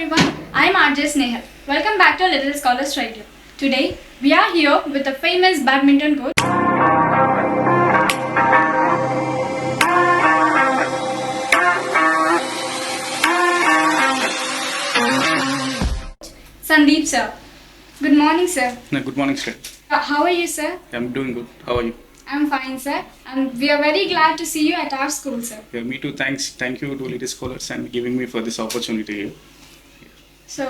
everyone, I am RJ Snehal. Welcome back to Little Scholars Radio. Today, we are here with the famous badminton coach. Sandeep sir. Good morning sir. No, good morning, sir. Uh, How are you sir? I'm doing good. How are you? I'm fine sir. And we are very glad to see you at our school sir. Yeah, me too. Thanks. Thank you to Little Scholars and giving me for this opportunity here. So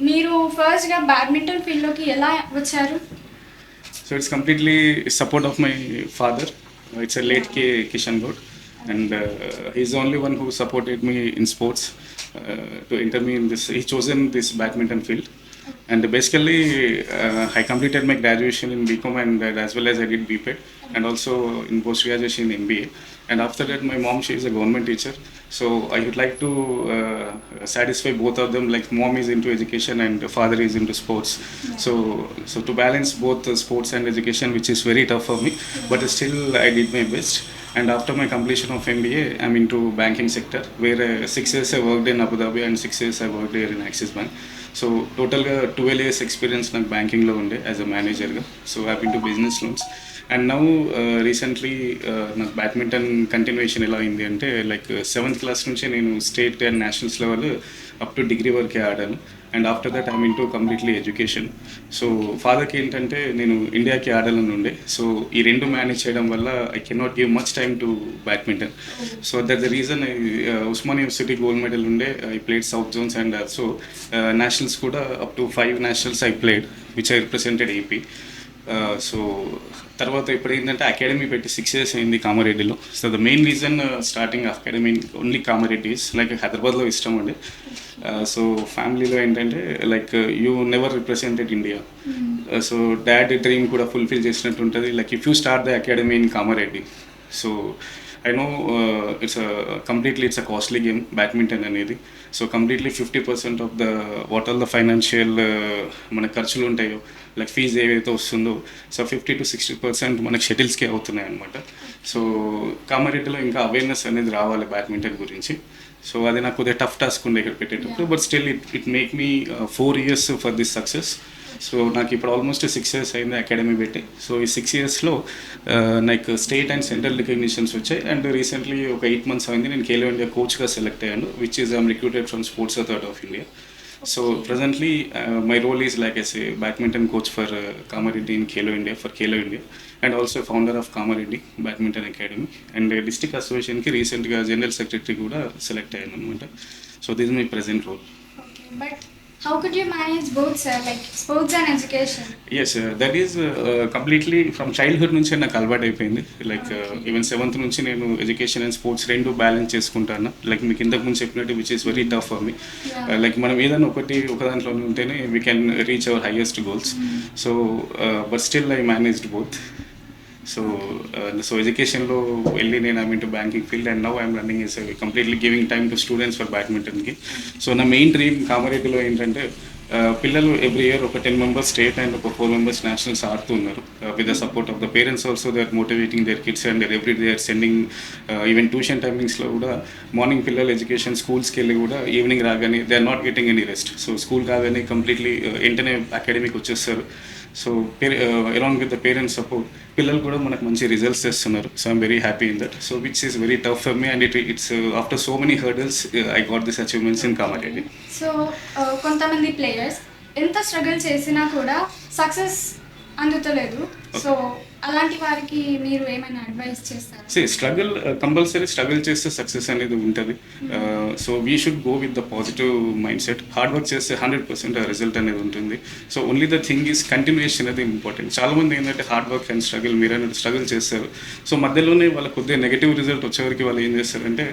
మీరు ఫస్ట్గా badminton ఫీల్డ్లోకి ఎలా వచ్చారు So it's completely support of my father. Uh, It's a late K Kishan Gaud, and uh, he's the only one who supported me in sports uh, to enter me in this. And basically uh, I completed my graduation in BCom and uh, as well as I did BPED, and also in post graduation in MBA. And after that, my mom she is a government teacher, so I would like to uh, satisfy both of them. Like mom is into education and father is into sports, so so to balance both the sports and education, which is very tough for me, but still I did my best. And after my completion of MBA, I'm into banking sector, where uh, six years I worked in Abu Dhabi and six years I worked here in Axis Bank. So టోటల్గా twelve years experience నాకు బ్యాంకింగ్లో ఉండే as a మేనేజర్గా so happy to business loans and now recently నాకు badminton continuation ఎలా అయింది అంటే like seventh class నుంచి నేను state and nationals level up to degree వరకే ఆడాను. And after that I'm to completely education. So ఫాదర్కి ఏంటంటే నేను ఇండియాకి ఆడాలని ఉండే. సో ఈ రెండు మేనేజ్ చేయడం వల్ల I cannot give much time to badminton so that the reason Osmania university gold medal ఉండే. I played south zones and also nationals కూడా up to five nationals I played which I represented AP so తర్వాత ఇప్పుడు ఏంటంటే academy పెట్టి six years అయింది కామారెడ్డిలో. So the main reason starting academy only Kamareddy like హైదరాబాద్లో ఇష్టం అండి సో ఫ్యామిలీలో ఏంటంటే like you never represented India so dad dream కూడా ఫుల్ఫిల్ చేసినట్టు ఉంటుంది like if you start the academy in Kamareddy so I know it's completely it's a costly game badminton అనేది. So completely fifty percent of the what all the financial మన ఖర్చులు ఉంటాయో like fee ఏవైతే వస్తుందో so fifty to sixty percent మనకి షటిల్స్కే అవుతున్నాయి అనమాట సో కామారెడ్డిలో ఇంకా అవేర్నెస్ అనేది రావాలి బ్యాడ్మింటన్ గురించి. సో అది నాకు కొద్దిగా టఫ్ టాస్క్ ఉండే ఇక్కడ పెట్టేటప్పుడు but still it it make me four years for this success so నాకు ఇప్పుడు ఆల్మోస్ట్ సిక్స్ ఇయర్స్ అయింది అకాడమీ పెట్టి. సో ఈ సిక్స్ ఇయర్స్లో నాకు స్టేట్ అండ్ సెంట్రల్ రికగ్నిషన్స్ వచ్చాయి. అండ్ రీసెంట్లీ ఒక ఎయిట్ మంత్స్ అయింది నేను ఖేలో ఇండియా కోచ్గా సెలెక్ట్ అయ్యాను which is I'm recruited from sports authority of India so presently my role is like as a badminton coach for Kamareddy in Khelo India for Khelo India and also founder of Kamareddy badminton academy and district అసోసియేషన్కి రీసెంట్గా general secretary కూడా select అయ్యాను అనమాట so this is my present role but how could you manage both sir, like sports and education? Yes that is completely from childhood నుంచే నాకు అలవాటు అయిపోయింది. Like even seventh నుంచి నేను ఎడ్యుకేషన్ అండ్ స్పోర్ట్స్ రెండు బ్యాలెన్స్ చేసుకుంటాను. లైక్ మీకు ఇంతకు ముందు చెప్పినట్టు which is very tough for me. Like మనం ఏదైనా ఒకటి ఒక దాంట్లో ఉంటేనే we can reach our highest goals so but still I managed both so so ఎడ్యుకేషన్లో వెళ్ళి నేను I mean to banking field and now I'm running is completely giving time to students for బ్యాడ్మింటన్కి so నా main dream కామారెడ్డిలో ఏంటంటే పిల్లలు every year ఒక ten members state and ఒక four members nationals ఆడుతున్నారు with the support of the parents also they are motivating their kids and every they are sending even tuition టైమింగ్స్లో కూడా morning పిల్లలు education స్కూల్స్కి వెళ్ళి కూడా ఈవినింగ్ రాగానే they are not getting any rest so school కాగానే completely వెంటనే అకాడమీకి వచ్చేస్తారు. So along with the parents support పిల్లలు కూడా మనకు మంచి రిజల్ట్స్ తెస్తున్నారు. So I'm very happy in that so which is very tough for me and it it's after so many hurdles I got this achievements in Kamareddy so కొంతమంది players ఎంత struggle చేసినా కూడా success అందుతలేదు. So అలాంటి వారికి మీరు ఏమైనా advice చేస్తారు? Say struggle compulsory struggle చేస్తే సక్సెస్ అనేది ఉంటుంది. So we should go with the positive mind set hard work చేస్తే హండ్రెడ్ పర్సెంట్ రిజల్ట్ అనేది ఉంటుంది. So only the thing is continuation అనేది ఇంపార్టెంట్ చాలా మంది ఏంటంటే హార్డ్ వర్క్ అండ్ స్ట్రగుల్ మీరు అనేది స్ట్రగుల్ చేస్తారు. సో మధ్యలోనే వాళ్ళ కొద్దిగా నెగిటివ్ రిజల్ట్ వచ్చేవరకు వాళ్ళు ఏం చేస్తారంటే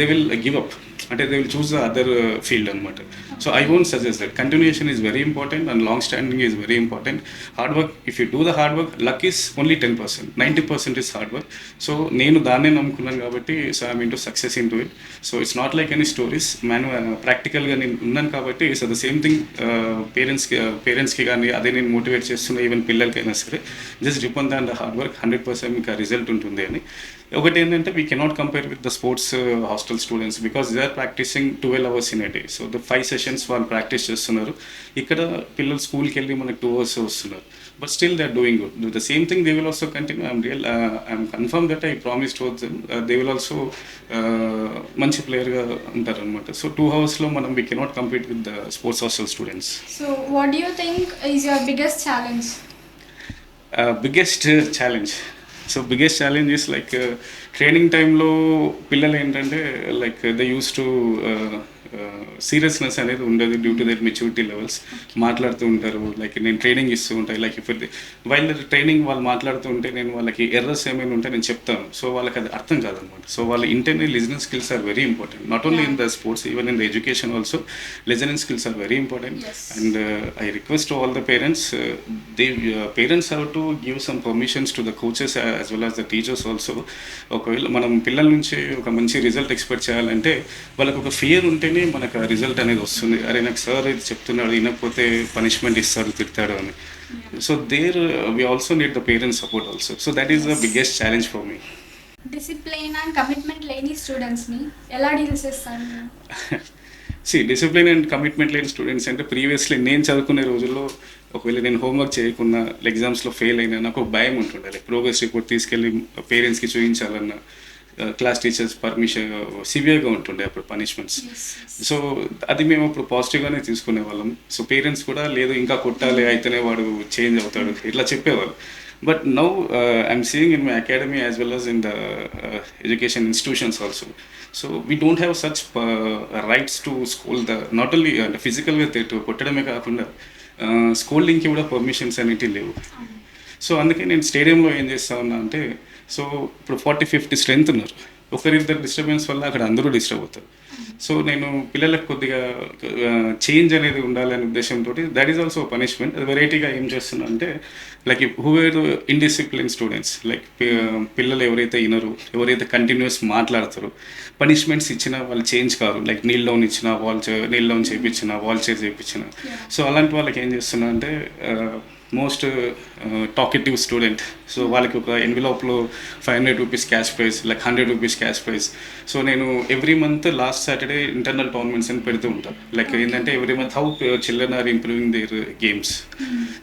దే విల్ గివ్ అప్ అంటే they will choose the other field అనమాట so I won't suggest that continuation is very important and long standing is very important hard work if you do the hard work luck is only ten percent ninety percent is hard work so నేను దాన్నే నమ్ముకున్నాను కాబట్టి so I'm to success in to it so it's not like any stories man ప్రాక్టికల్గా నేను ఉన్నాను కాబట్టి so the same thing పేరెంట్స్కి పేరెంట్స్కి కానీ అదే నేను మోటివేట్ చేస్తున్నా ఈవెన్ పిల్లలకైనా సరే just depend on the hard work hundred percent మీకు రిజల్ట్ ఉంటుంది అని. ఒకటి ఏంటంటే we cannot compare with the sports hostel students because they are practising twelve hours in a day so the five sessions వాళ్ళు practice చేస్తున్నారు. ఇక్కడ పిల్లలు స్కూల్కి వెళ్ళి మనకి టూ అవర్స్ వస్తున్నారు. But still they are doing good the same thing they will also continue I'm real I'm confirm that I promise to they will also మంచి ప్లేయర్గా ఉంటారు అనమాట సో టూ అవర్స్లో మనం we cannot compete with the sports hostel students so what do you think is your biggest challenge biggest challenge so biggest challenge is like training టైంలో పిల్లలు ఏంటంటే like the use to seriousness అనేది ఉండదు due to that maturity levels మాట్లాడుతూ ఉంటారు like నేను training ఇస్తూ ఉంటాయి లైక్ ఇప్పుడు వైల్ ట్రైనింగ్ వాళ్ళు మాట్లాడుతూ ఉంటే నేను వాళ్ళకి ఎర్రర్స్ ఏమైనా ఉంటే నేను చెప్తాను. సో వాళ్ళకి అది అర్థం కాదనమాట. సో వాళ్ళ internal listening skills are very important not only in the sports even in the education also listening skills are very important. And I request all the parents they parents have to give some permissions to the coaches as well as the teachers also ఒకవేళ మనం పిల్లల నుంచి ఒక మంచి result expect చేయాలంటే వాళ్ళకి ఒక fear ఉంటేనే మనకు రిజల్ట్ అనేది వస్తుంది. అరే నాకు సార్ ఇది చెప్తున్నాడు వినకపోతే పనిష్మెంట్ ఇస్తాడు తిడతాడు అని. So there we also need the parents support also so that is the biggest challenge for me discipline and commitment లేని స్టూడెంట్స్ని ఎలా డీల్ చేస్తారు? మీరు? సి డిసిప్లిన్ అండ్ కమిట్మెంట్ లేని స్టూడెంట్స్ అంటే ప్రీవియస్లీ నేను చదువుకునే రోజుల్లో ఒకవేళ నేను హోంవర్క్ చేయకున్నా ఎగ్జామ్స్లో ఫెయిల్ అయినా నాకు భయం ఉంటుండే. లైక్ ప్రోగ్రెస్ రిపోర్ట్ తీసుకెళ్ళి పేరెంట్స్కి చూపించాలన్న. క్లాస్ టీచర్స్ పర్మిషన్ సివియర్గా ఉంటుండే అప్పుడు పనిష్మెంట్స్. సో అది మేము అప్పుడు పాజిటివ్గానే తీసుకునే వాళ్ళం. సో పేరెంట్స్ కూడా లేదు ఇంకా కొట్టాలి అయితేనే వాడు చేంజ్ అవుతాడు ఇట్లా చెప్పేవాళ్ళు. But now I'm seeing in my academy as well as in the education institutions also so we don't have such rights to school the not only అంటే ఫిజికల్గా తిట్టు కొట్టడమే కాకుండా స్కూలింగ్కి కూడా పర్మిషన్స్ అనేటివి లేవు. సో అందుకే నేను స్టేడియంలో ఏం చేస్తా ఉన్నా అంటే సో ఇప్పుడు ఫార్టీ ఫిఫ్టీ స్ట్రెంత్ ఉన్నారు. ఒకరిద్దరు డిస్టర్బెన్స్ వల్ల అక్కడ అందరూ డిస్టర్బ్ అవుతారు. సో నేను పిల్లలకు కొద్దిగా చేంజ్ అనేది ఉండాలనే ఉద్దేశంతో దట్ ఈస్ ఆల్సో పనిష్మెంట్ అది వెరైటీగా ఏం చేస్తున్నా అంటే like who are indiscipline students like పిల్లలు ఎవరైతే వినరు ఎవరైతే కంటిన్యూస్ మాట్లాడతారో పనిష్మెంట్స్ ఇచ్చినా వాళ్ళు చేంజ్ కారు. లైక్ నీల్ డౌన్ ఇచ్చిన వాల్ నీల్ డౌన్ చేయించిన వాల్ చైర్ చేయించిన సో అలాంటి వాళ్ళకి ఏం చేస్తున్నా అంటే మోస్ట్ టాకెటివ్ స్టూడెంట్ సో వాళ్ళకి ఒక ఎన్విలాప్లో five hundred rupees cash prize like hundred rupees cash prize so నేను every month last Saturday internal tournaments అని పెడుతూ ఉంటాను లైక్ ఏంటంటే every month how children are improving their games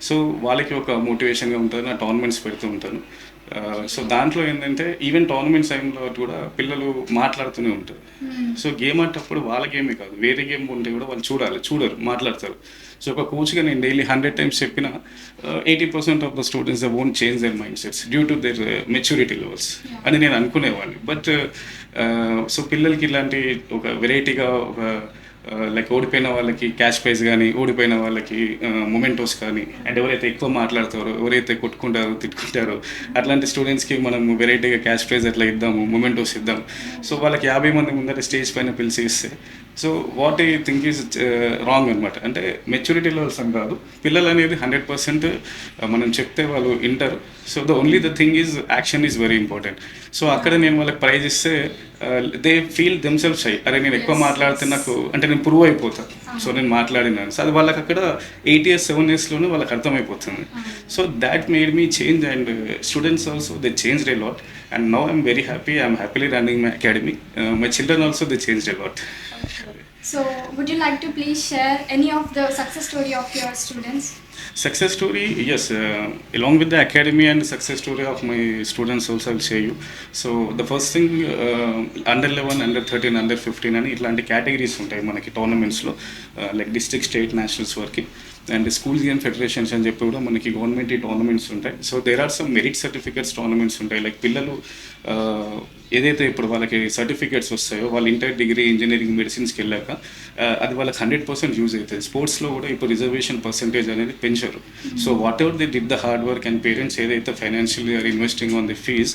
so వాళ్ళకి ఒక మోటివేషన్గా ఉంటుంది నా టోర్నమెంట్స్ పెడుతూ ఉంటాను. సో దాంట్లో ఏంటంటే ఈవెన్ టోర్నమెంట్స్ టైంలో కూడా పిల్లలు మాట్లాడుతూనే ఉంటారు. సో గేమ్ ఆడేటప్పుడు వాళ్ళ గేమే కాదు వేరే గేమ్ ఉంటే కూడా వాళ్ళు చూడాలి చూడరు మాట్లాడతారు. సో ఒక కోచ్గా నేను డైలీ హండ్రెడ్ టైమ్స్ చెప్పిన eighty percent of the students the won't change their mind sets due to their maturity levels అని నేను అనుకునేవాడిని. బట్ సో పిల్లలకి ఇలాంటి ఒక వెరైటీగా ఒక లైక్ ఓడిపోయిన వాళ్ళకి క్యాష్ ప్రైజ్ కానీ ఓడిపోయిన వాళ్ళకి మొమెంటోస్ కానీ అండ్ ఎవరైతే ఎక్కువ మాట్లాడతారో ఎవరైతే కొట్టుకుంటారో తిట్టుకుంటారో అట్లాంటి స్టూడెంట్స్కి మనం వెరైటీగా క్యాష్ ప్రైజ్ అట్లా ఇద్దాము మొమెంటోస్ ఇద్దాం సో వాళ్ళకి యాభై మంది ముందర స్టేజ్ పైన పిలిచి ఇస్తే so what I think is wrong అనమాట అంటే మెచ్యూరిటీ లెవెల్స్ అని కాదు. పిల్లలు అనేది హండ్రెడ్ పర్సెంట్ మనం చెప్తే వాళ్ళు వింటారు. So the only the thing is action is very important so అక్కడ నేను వాళ్ళకి ప్రైజ్ ఇస్తే దే ఫీల్ దెమ్సెల్ఫ్ షై అరే నేను ఎక్కువ మాట్లాడితే. నాకు అంటే నేను ప్రూవ్ అయిపోతాను సో నేను మాట్లాడినాను. సో అది వాళ్ళకి అక్కడ ఎయిట్ ఇయర్స్ సెవెన్ ఇయర్స్లోనే వాళ్ళకి అర్థమైపోతుంది. So that made me change and students also they change a lot and now I'm very happy I'm happily running my academy my children also they change a lot So, would you like to please share any of the success story of your students? Success story, yes. Uh, along with the academy and success story of my students also I'll share you. So the first thing, uh, under 11, under 13, under 15 అని ఇట్లాంటి categories ఉంటాయి మనకి టోర్నమెంట్స్లో like district state nationals వరకు and school game federations అని చెప్పి కూడా మనకి గవర్నమెంట్ టోర్నమెంట్స్ ఉంటాయి so there are some merit certificates tournaments ఉంటాయి లైక్ పిల్లలు uh, ఏదైతే ఇప్పుడు వాళ్ళకి సర్టిఫికేట్స్ వస్తాయో వాళ్ళు ఇంటర్ డిగ్రీ ఇంజనీరింగ్ మెడిసిన్స్కి వెళ్ళాక uh, అది వాళ్ళకి హండ్రెడ్ పర్సెంట్ యూజ్ అవుతుంది స్పోర్ట్స్లో కూడా ఇప్పుడు రిజర్వేషన్ పర్సెంటేజ్ అనేది పెంచారు. So whatever the did the hard work and parents ఏదైతే financially are investing on the fees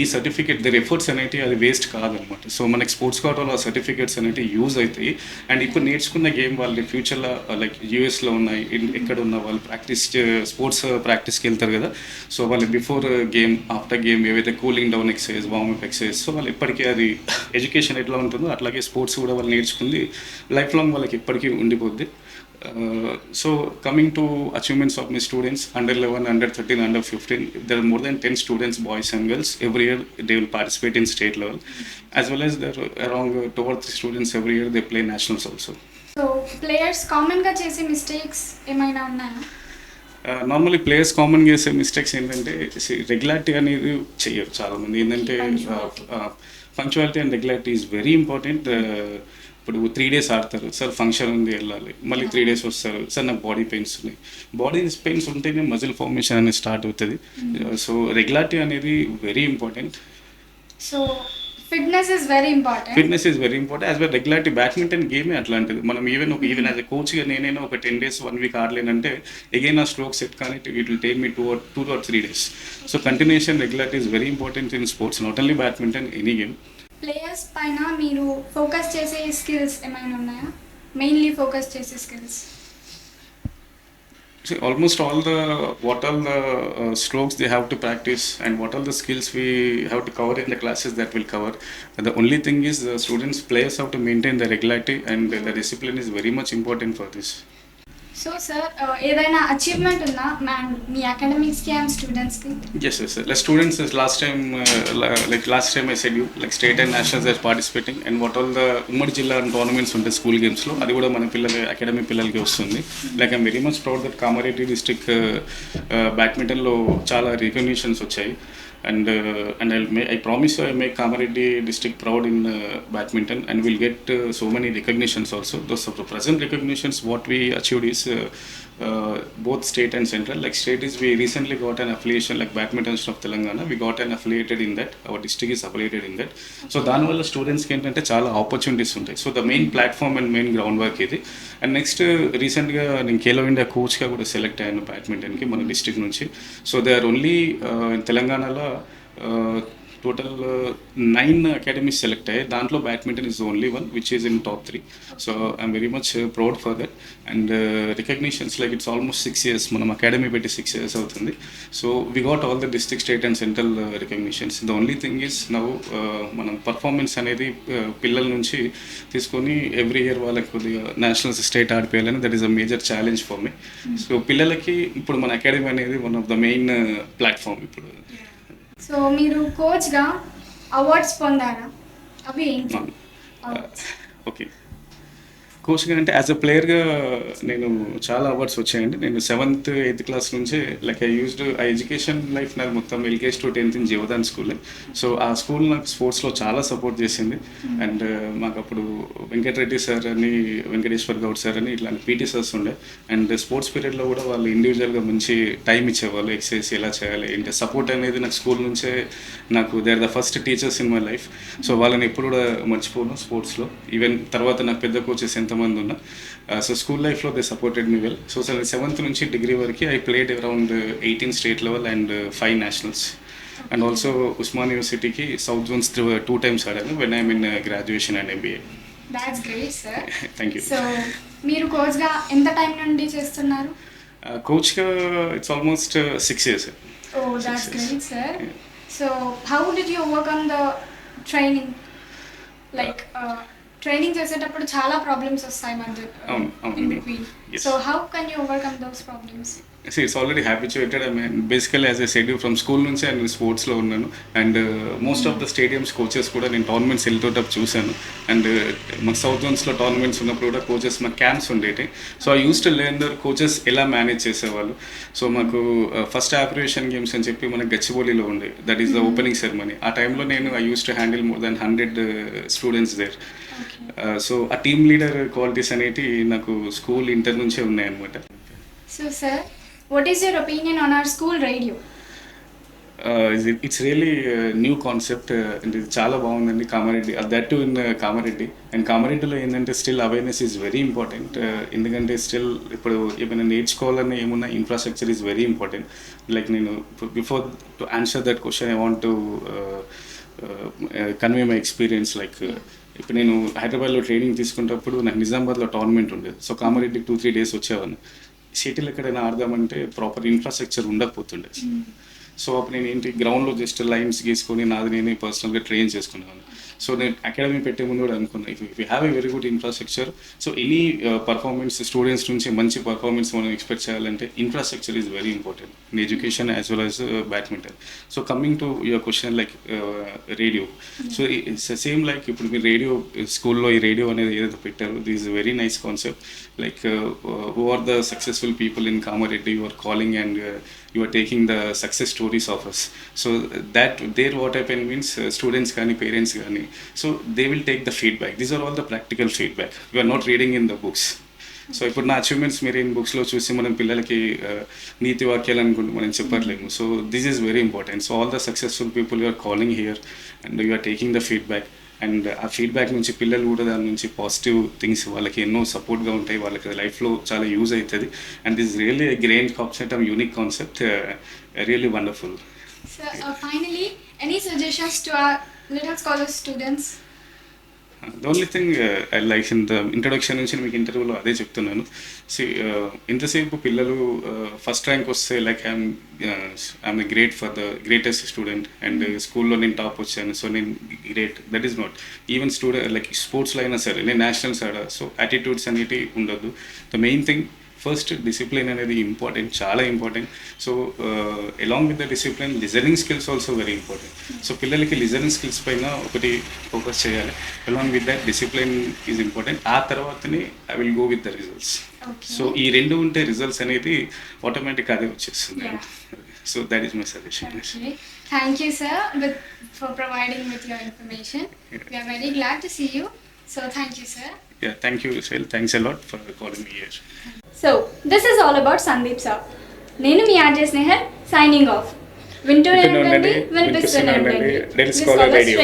ఈ సర్టిఫికేట్ దర్ ఎఫర్ట్స్ అనేవి అది వేస్ట్ కాదనమాట. సో మనకి స్పోర్ట్స్ కోటాలో ఆ సర్టిఫికేట్స్ అనేవి యూజ్ అవుతాయి అండ్ ఇప్పుడు నేర్చుకున్న గేమ్ వాళ్ళు ఫ్యూచర్లో లైక్ యూఎస్లో ఉన్నాయి ఎక్కడ ఉన్న వాళ్ళు ప్రాక్టీస్ స్పోర్ట్స్ ప్రాక్టీస్కి వెళ్తారు కదా. సో వాళ్ళు బిఫోర్ గేమ్ ఆఫ్టర్ గేమ్ ఏవైతే cooling down exercise warm up exercise so వాళ్ళు ఎప్పటికీ అది ఎడ్యుకేషన్ ఎట్లా ఉంటుందో అట్లాగే స్పోర్ట్స్ కూడా వాళ్ళు నేర్చుకుంది. లైఫ్ లాంగ్ వాళ్ళకి ఎప్పటికీ ఉండిపోద్ది. So coming to achievements of my students under 11 under 13 under 15 there are more than 10 students boys and girls every year they will participate in state level as well as there are around uh, two or three students every year they play nationals also so players కామన్గా చేసే మిస్టేక్స్ ఏమైనా ఉన్నాయా normally players common చేసే mistakes ఏంటంటే regularity అనేది చెయ్యరు చాలా మంది ఏంటంటే punctuality and regularity is very important ఇప్పుడు త్రీ డేస్ ఆడతారు. సార్ ఫంక్షన్ ఉంది వెళ్ళాలి. మళ్ళీ త్రీ డేస్ వస్తారు. సార్ నాకు బాడీ పెయిన్స్ ఉన్నాయి. బాడీ పెయిన్స్ ఉంటేనే మజిల్ ఫార్మేషన్ అనేది స్టార్ట్ అవుతుంది. సో రెగ్యులారిటీ అనేది very important so fitness is very important fitness is very important as well regularity badminton గేమే అట్లాంటిది. మనం ఈవెన్ ఒక ఈవెన్ యాజ్ ఎ కోచ్గా నేనైనా ఒక టెన్ డేస్ వన్ వీక్ ఆడలేనంటే ఎగైన్ ఆ స్ట్రోక్ సెట్ కానీ it will take me two or two or three days so continuation regularity is very important in sports not only badminton any game players పైన మీరు focus చేసే skills ఏమైనా ఉన్నాయా mainly focus చేసే skills See, almost all the what all the uh, strokes they have to practice and what all the skills we have to cover in the classes that will cover. The only thing is the students players have to maintain the regularity and the discipline is very much important for this. So sir uh, ఏదైనా achievement ఉందా? Ma'am మీ అకాడమిక్స్కి and స్టూడెంట్స్కి Yes, yes, sir. Like students, is last time, uh, la- like last time I said you, like state and nationals are participating, and what all the ఉమ్మడి జిల్లా tournaments ఉంటాయి school గేమ్స్లో అది కూడా మన పిల్లల అకాడమీ పిల్లలకి వస్తుంది. Like I'm very much proud that Kamareddy district బ్యాడ్మింటన్లో చాలా రికగ్నిషన్స్ వచ్చాయి. and uh, and I'll I promise I make Kamareddy district proud in uh, badminton and we'll get uh, so many recognitions also. Those are the present recognitions what we achieved is uh, both state and central. Like state is we recently got an affiliation like badminton of Telangana. We got an affiliated in that. Our district is affiliated in that. So దానివల్ల స్టూడెంట్స్కి ఏంటంటే చాలా opportunities ఉంటాయి so the main platform and main ground work ఇది and next రీసెంట్గా నేను Khelo India కోచ్గా కూడా సెలెక్ట్ అయ్యాను బ్యాడ్మింటన్కి మన డిస్ట్రిక్ట్ నుంచి సో దే ఆర్ ఓన్లీ తెలంగాణలో టోటల్ నైన్ అకాడమీస్ సెలెక్ట్ అయ్యాయి. దాంట్లో badminton is only one which is in top three so I'm very much proud for that and recognitions like it's almost six years మనం academy పెట్టి six years అవుతుంది. So we got all the district state and central recognitions the only thing is now మనం performance అనేది uh, పిల్లల నుంచి తీసుకొని every year వాళ్ళకి కొద్దిగా national state ఆడిపోయాలని that is a major challenge for me so పిల్లలకి ఇప్పుడు మన అకాడమీ అనేది one of the main platform ఇప్పుడు. సో మీరు కోచ్గా అవార్డ్స్ పొందారా? అవి ఏంటి. ఓకే. కోచ్గా అంటే యాజ్ అ ప్లేయర్గా నేను చాలా అవార్డ్స్ వచ్చాయండి. నేను సెవెంత్ ఎయిత్ క్లాస్ నుంచి లైక్ ఐ యూజ్డ్ ఆ ఎడ్యుకేషన్ లైఫ్ నాకు మొత్తం LKG to tenth in Jeevadan school so ఆ స్కూల్ నాకు స్పోర్ట్స్లో చాలా సపోర్ట్ చేసింది. అండ్ మాకు అప్పుడు వెంకటరెడ్డి సార్ అని వెంకటేశ్వర్ గౌడ్ సార్ అని ఇట్లాంటి పీటీ సార్స్ ఉండే. అండ్ స్పోర్ట్స్ పీరియడ్లో కూడా వాళ్ళు ఇండివిజువల్గా మంచి టైం ఇచ్చేవాళ్ళు ఎక్సర్సైజ్ ఎలా చేయాలి ఏంటి సపోర్ట్ అనేది నాకు స్కూల్ నుంచే నాకు they are the first teachers in my life so వాళ్ళని ఎప్పుడు కూడా మర్చిపోను స్పోర్ట్స్లో ఈవెన్ తర్వాత నాకు పెద్ద కోచెస్ ఎంతమంది ఉన్నా. సో స్కూల్ లైఫ్లో they supported me well so sir seventh నుంచి డిగ్రీ వరకు I played around eighteen state level and five nationals and also Osman యూనివర్సిటీకి సౌత్ జోన్స్ టూ టైమ్స్ ఆడాను. When I mean graduation and MBA that's great sir thank you so మీరు కోచ్గా ఎంత time నుండి చేస్తున్నారు? కోచ్గా it's almost six years oh that's great sir so how did you overcome the training like training చేసేటప్పుడు చాలా problems వస్తాయి Yes. So how can you overcome those problems It's already habituated. I mean, basically, as I said, you from school నుంచి నేను స్పోర్ట్స్లో ఉన్నాను. And most of the stadiums coaches కూడా నేను tournaments వెళ్తుంటప్పుడు చూశాను. అండ్ మన సౌత్ జోన్స్లో టోర్నమెంట్స్ ఉన్నప్పుడు కూడా కోచెస్ మా క్యాంప్స్ ఉండేవి so I use to learn their coaches ఎలా మేనేజ్ చేసేవాళ్ళు. సో మాకు ఫస్ట్ ఆపరేషన్ గేమ్స్ అని చెప్పి మనకి గచ్చిబౌలిలో ఉండే. That is the opening ceremony ఆ టైంలో నేను I use to handle more than hundred students there so ఆ టీమ్ లీడర్ క్వాలిటీస్ అనేవి నాకు స్కూల్ ఇంటర్ నుంచే ఉన్నాయి అనమాట so sir what is your opinion on our school radio it's really new concept ఇది చాలా బాగుందండి Kamareddy. That to in Kamareddy. And కామారెడ్డిలో ఏంటంటే still awareness is very important ఎందుకంటే స్టిల్ ఇప్పుడు ఏమైనా నేర్చుకోవాలని ఏమున్నా infrastructure is very important like నేను before to answer that question I want to convey my experience like ఇప్పుడు నేను హైదరాబాద్లో ట్రైనింగ్ తీసుకున్నప్పుడు నాకు నిజామాబాద్లో టోర్నమెంట్ ఉండేది సో కామారెడ్డికి టూ త్రీ డేస్ వచ్చేవాడిని. సిటీలు ఎక్కడైనా ఆడదామంటే ప్రాపర్ ఇన్ఫ్రాస్ట్రక్చర్ ఉండకపోతుండే. Hmm. సో అప్పుడు నేను ఏంటి గ్రౌండ్లో జస్ట్ లైన్స్ గీసుకొని నాది నేను పర్సనల్గా ట్రైన్ చేసుకునేవాను సో నేను అకాడమీ పెట్టే ముందు కూడా అనుకున్నా if you have a very good infrastructure so any performance students నుంచి మంచి పర్ఫార్మెన్స్ మనం ఎక్స్పెక్ట్ చేయాలంటే infrastructure is very important in education as well as badminton so coming to your question like radio so same like ఇప్పుడు మీరు radio స్కూల్లో ఈ radio అనేది ఏదైతే పెట్టారో this is very nice concept like who are the successful people in Kamareddy you are calling and you are taking the success stories of us so that there what happen means students కానీ parents కానీ so they will take the feedback these are all the practical feedback you are not reading in the books so ఇప్పుడు నా achievements మీరు in బుక్స్లో చూసి మనం పిల్లలకి నీతి వాక్యాలు అనుకుంటూ మనం చెప్పట్లేము. So this is very important so all the successful people you're calling here and you're taking the feedback and ఆ ఫీడ్బ్యాక్ నుంచి పిల్లలు కూడా దాని నుంచి పాజిటివ్ థింగ్స్ వాళ్ళకి ఎన్నో సపోర్ట్గా ఉంటాయి వాళ్ళకి లైఫ్లో చాలా యూజ్ అవుతుంది and this really great concept and unique concept uh, really wonderful finally any suggestions to suggestions to our? The only thing I like in the introduction నుంచి మీకు ఇంటర్వ్యూలో అదే చెప్తున్నాను. సి uh, ఇంతసేపు పిల్లలు uh, ఫస్ట్ ర్యాంక్ వస్తే like I'm I'm great for the greatest student and స్కూల్లో నేను టాప్ వచ్చాను సో నేను great that is not even student like స్పోర్ట్స్లో అయినా సరే నేను నేషనల్స్ ఆడా సో యాటిట్యూడ్స్ అనేటివి ఉండదు the main thing first discipline అనేది ఇంపార్టెంట్ చాలా important so along with the discipline listening skills also very important so పిల్లలకి లిజనింగ్ స్కిల్స్ పైన ఒకటి ఫోకస్ చేయాలి. Along with that discipline is important ఆ తర్వాతనే I will go with the results. So ఈ రెండు ఉంటే రిజల్ట్స్ అనేది ఆటోమేటిక్ అదే వచ్చేస్తుంది. So that is my suggestion with, for providing with your information. We are very glad to see you. So thank you, sir. Yeah, thank you, Sahil. Thanks a lot for calling me here. So this is all about Sandeep sir. నేను మీ RJ స్నేహర్ signing off వింటూ వినిపిస్తున్నానండి తెలుసుకోవాలి radio